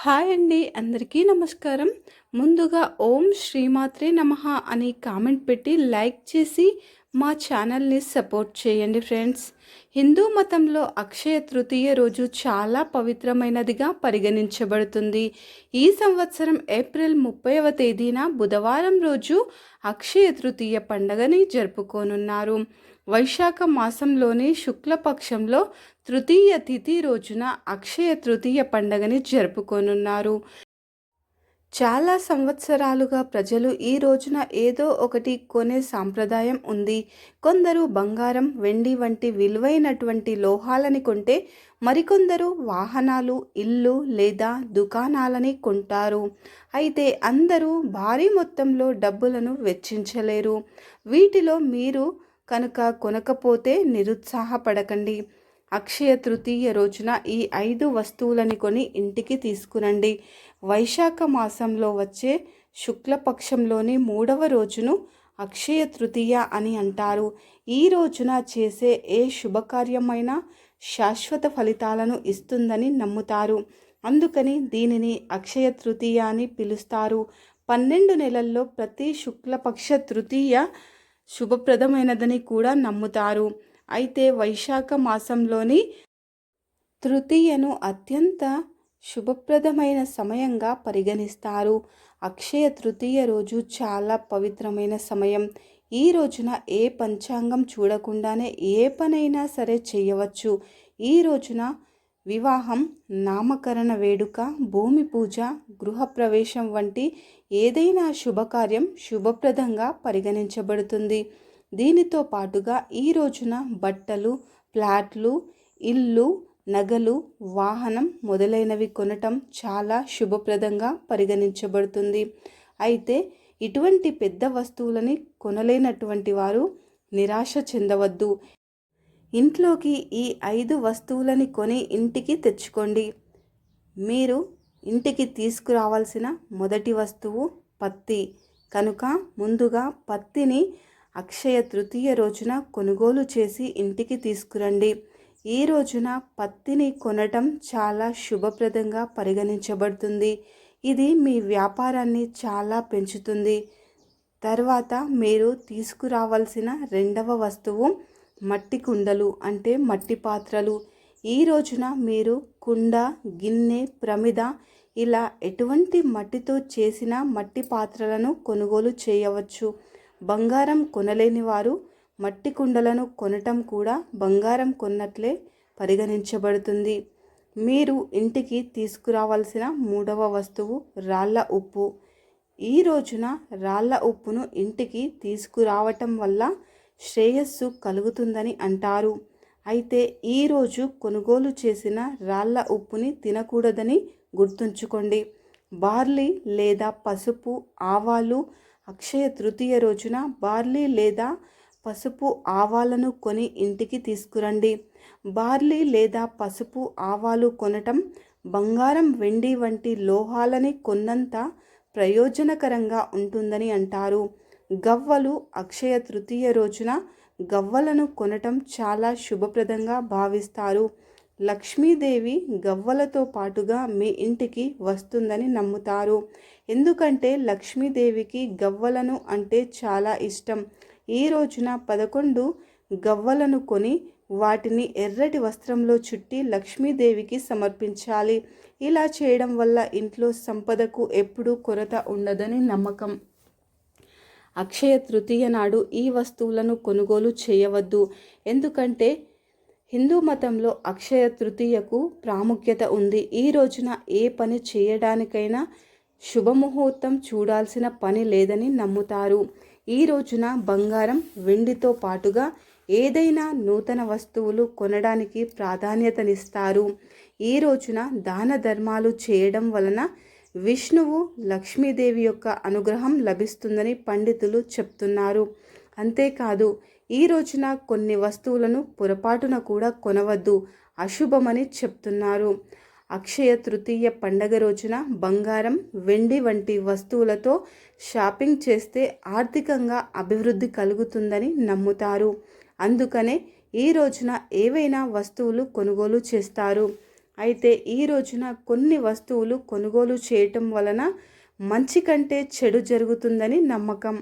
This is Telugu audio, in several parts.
హాయ్ అండి అందరికీ నమస్కారం. ముందుగా ఓం శ్రీమాత్రే నమః అని కామెంట్ పెట్టి లైక్ చేసి మా ఛానల్ని సపోర్ట్ చేయండి ఫ్రెండ్స్. హిందూ మతంలో అక్షయ తృతీయ రోజు చాలా పవిత్రమైనదిగా పరిగణించబడుతుంది. ఈ సంవత్సరం ఏప్రిల్ ముప్పైవ తేదీన బుధవారం రోజు అక్షయ తృతీయ పండగని జరుపుకోనున్నారు. వైశాఖ మాసంలోని శుక్లపక్షంలో తృతీయ తిథి రోజున అక్షయ తృతీయ పండగని జరుపుకోనున్నారు. చాలా సంవత్సరాలుగా ప్రజలు ఈ రోజున ఏదో ఒకటి కొనే సాంప్రదాయం ఉంది. కొందరు బంగారం వెండి వంటి విలువైనటువంటి లోహాలని కొంటే మరికొందరు వాహనాలు ఇల్లు లేదా దుకాణాలని కొంటారు. అయితే అందరూ భారీ మొత్తంలో డబ్బులను వెచ్చించలేరు. వీటిలో మీరు కనుక కొనకపోతే నిరుత్సాహపడకండి. అక్షయ తృతీయ రోజున ఈ ఐదు వస్తువులని కొని ఇంటికి తీసుకురండి. వైశాఖ మాసంలో వచ్చే శుక్లపక్షంలోని మూడవ రోజును అక్షయ తృతీయ అని అంటారు. ఈ రోజున చేసే ఏ శుభకార్యమైనా శాశ్వత ఫలితాలను ఇస్తుందని నమ్ముతారు. అందుకని దీనిని అక్షయ తృతీయ అని పిలుస్తారు. పన్నెండు నెలల్లో ప్రతి శుక్లపక్ష తృతీయ శుభప్రదమైనదని కూడా నమ్ముతారు. అయితే వైశాఖ మాసంలోని తృతీయను అత్యంత శుభప్రదమైన సమయంగా పరిగణిస్తారు. అక్షయ తృతీయ రోజు చాలా పవిత్రమైన సమయం. ఈ రోజున ఏ పంచాంగం చూడకుండానే ఏ పనైనా సరే చేయవచ్చు. ఈ రోజున వివాహం నామకరణ వేడుక భూమి పూజ గృహప్రవేశం వంటి ఏదైనా శుభకార్యం శుభప్రదంగా పరిగణించబడుతుంది. దీనితో పాటుగా ఈ రోజున బట్టలు ప్లాట్లు ఇల్లు నగలు వాహనం మొదలైనవి కొనటం చాలా శుభప్రదంగా పరిగణించబడుతుంది. అయితే ఇటువంటి పెద్ద వస్తువులని కొనలేనటువంటి వారు నిరాశ చెందవద్దు. ఇంట్లోకి ఈ ఐదు వస్తువులని కొని ఇంటికి తెచ్చుకోండి. మీరు ఇంటికి తీసుకురావాల్సిన మొదటి వస్తువు పత్తి. కనుక ముందుగా పత్తిని అక్షయ తృతీయ రోజున కొనుగోలు చేసి ఇంటికి తీసుకురండి. ఈ రోజున పత్తిని కొనటం చాలా శుభప్రదంగా పరిగణించబడుతుంది. ఇది మీ వ్యాపారాన్ని చాలా పెంచుతుంది. తర్వాత మీరు తీసుకురావాల్సిన రెండవ వస్తువు మట్టి కుండలు అంటే మట్టి పాత్రలు. ఈ రోజున మీరు కుండ గిన్నె ప్రమిద ఇలా ఎటువంటి మట్టితో చేసిన మట్టి పాత్రలను కొనుగోలు చేయవచ్చు. బంగారం కొనలేని వారు మట్టి కుండలను కొనటం కూడా బంగారం కొన్నట్లే పరిగణించబడుతుంది. మీరు ఇంటికి తీసుకురావాల్సిన మూడవ వస్తువు రాళ్ళ ఉప్పు. ఈ రోజున రాళ్ళ ఉప్పును ఇంటికి తీసుకురావటం వల్ల శ్రేయస్సు కలుగుతుందని అంటారు. అయితే ఈరోజు కొనుగోలు చేసిన రాళ్ళ ఉప్పుని తినకూడదని గుర్తుంచుకోండి. బార్లీ లేదా పసుపు ఆవాలు అక్షయ తృతీయ రోజున బార్లీ లేదా పసుపు ఆవాలను కొని ఇంటికి తీసుకురండి. బార్లీ లేదా పసుపు ఆవాలు కొనటం బంగారం వెండి వంటి లోహాలని కొన్నంత ప్రయోజనకరంగా ఉంటుందని అంటారు. గవ్వలు అక్షయ తృతీయ రోజున గవ్వలను కొనటం చాలా శుభప్రదంగా భావిస్తారు. లక్ష్మీదేవి గవ్వలతో పాటుగా మీ ఇంటికి వస్తుందని నమ్ముతారు. ఎందుకంటే లక్ష్మీదేవికి గవ్వలను అంటే చాలా ఇష్టం. ఈ రోజున పదకొండు గవ్వలను కొని వాటిని ఎర్రటి వస్త్రంలో చుట్టి లక్ష్మీదేవికి సమర్పించాలి. ఇలా చేయడం వల్ల ఇంట్లో సంపదకు ఎప్పుడూ కొరత ఉండదని నమ్మకం. అక్షయ తృతీయ నాడు ఈ వస్తువులను కొనుగోలు చేయవద్దు. ఎందుకంటే హిందూ మతంలో అక్షయ తృతీయకు ప్రాముఖ్యత ఉంది. ఈ రోజున ఏ పని చేయడానికైనా శుభముహూర్తం చూడాల్సిన పని లేదని నమ్ముతారు. ఈ రోజున బంగారం వెండితో పాటుగా ఏదైనా నూతన వస్తువులు కొనడానికి ప్రాధాన్యతనిస్తారు. ఈ రోజున దాన ధర్మాలు చేయడం వలన విష్ణువు లక్ష్మీదేవి యొక్క అనుగ్రహం లభిస్తుందని పండితులు చెప్తున్నారు. అంతేకాదు ఈ రోజున కొన్ని వస్తువులను పొరపాటున కూడా కొనవద్దు అశుభమని చెప్తున్నారు. అక్షయ తృతీయ పండగ రోజున బంగారం వెండి వంటి వస్తువులతో షాపింగ్ చేస్తే ఆర్థికంగా అభివృద్ధి కలుగుతుందని నమ్ముతారు. అందుకనే ఈ రోజున ఏవైనా వస్తువులు కొనుగోలు చేస్తారు. అయితే ఈ రోజున కొన్ని వస్తువులు కొనుగోలు చేయటం వలన మంచి కంటే చెడు జరుగుతుందని నమ్మకం.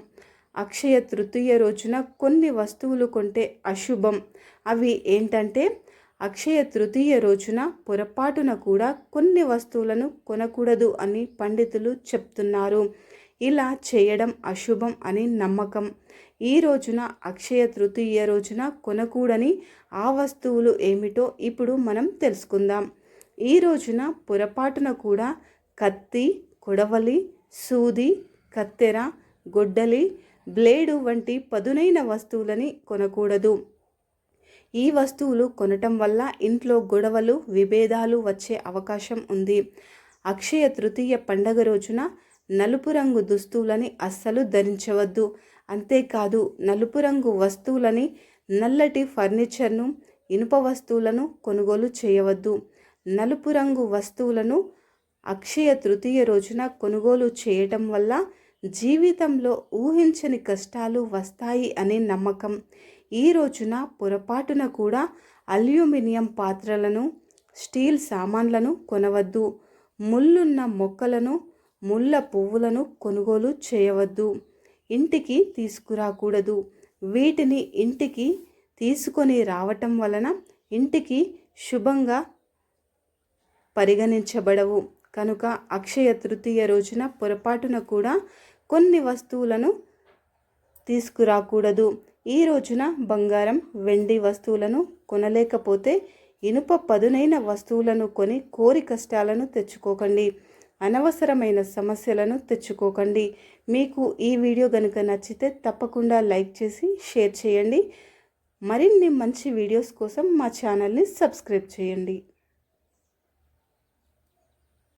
అక్షయ తృతీయ రోజున కొన్ని వస్తువులు కొంటే అశుభం. అవి ఏంటంటే అక్షయ తృతీయ రోజున పొరపాటున కూడా కొన్ని వస్తువులను కొనకూడదు అని పండితులు చెప్తున్నారు. ఇలా చేయడం అశుభం అని నమ్మకం. ఈ రోజున అక్షయ తృతీయ రోజున కొనకూడని ఆ వస్తువులు ఏమిటో ఇప్పుడు మనం తెలుసుకుందాం. ఈ రోజున పొరపాటున కూడా కత్తి కొడవలి సూది కత్తెర గొడ్డలి బ్లేడు వంటి పదునైన వస్తువులని కొనకూడదు. ఈ వస్తువులు కొనటం వల్ల ఇంట్లో గొడవలు విభేదాలు వచ్చే అవకాశం ఉంది. అక్షయ తృతీయ పండగ రోజున నలుపు రంగు దుస్తువులని అస్సలు ధరించవద్దు. అంతేకాదు నలుపు రంగు వస్తువులని నల్లటి ఫర్నిచర్ను ఇనుప వస్తువులను కొనుగోలు చేయవద్దు. నలుపు రంగు వస్తువులను అక్షయ తృతీయ రోజున కొనుగోలు చేయటం వల్ల జీవితంలో ఊహించని కష్టాలు వస్తాయి అనే నమ్మకం. ఈ రోజున పొరపాటున కూడా అల్యూమినియం పాత్రలను స్టీల్ సామాన్లను కొనవద్దు. ముళ్ళున్న మొక్కలను ముళ్ళ పువ్వులను కొనుగోలు చేయవద్దు. ఇంటికి తీసుకురాకూడదు. వీటిని ఇంటికి తీసుకొని రావటం వలన ఇంటికి శుభంగా పరిగణించబడవు. కనుక అక్షయ తృతీయ రోజున పొరపాటున కూడా కొన్ని వస్తువులను తీసుకురాకూడదు. ఈ రోజున బంగారం వెండి వస్తువులను కొనలేకపోతే ఇనుప పదునైన వస్తువులను కొని కోరి కష్టాలను తెచ్చుకోకండి. అనవసరమైన సమస్యలను తెచ్చుకోకండి. మీకు ఈ వీడియో కనుక నచ్చితే తప్పకుండా లైక్ చేసి షేర్ చేయండి. మరిన్ని మంచి వీడియోస్ కోసం మా ఛానల్ని సబ్స్క్రైబ్ చేయండి.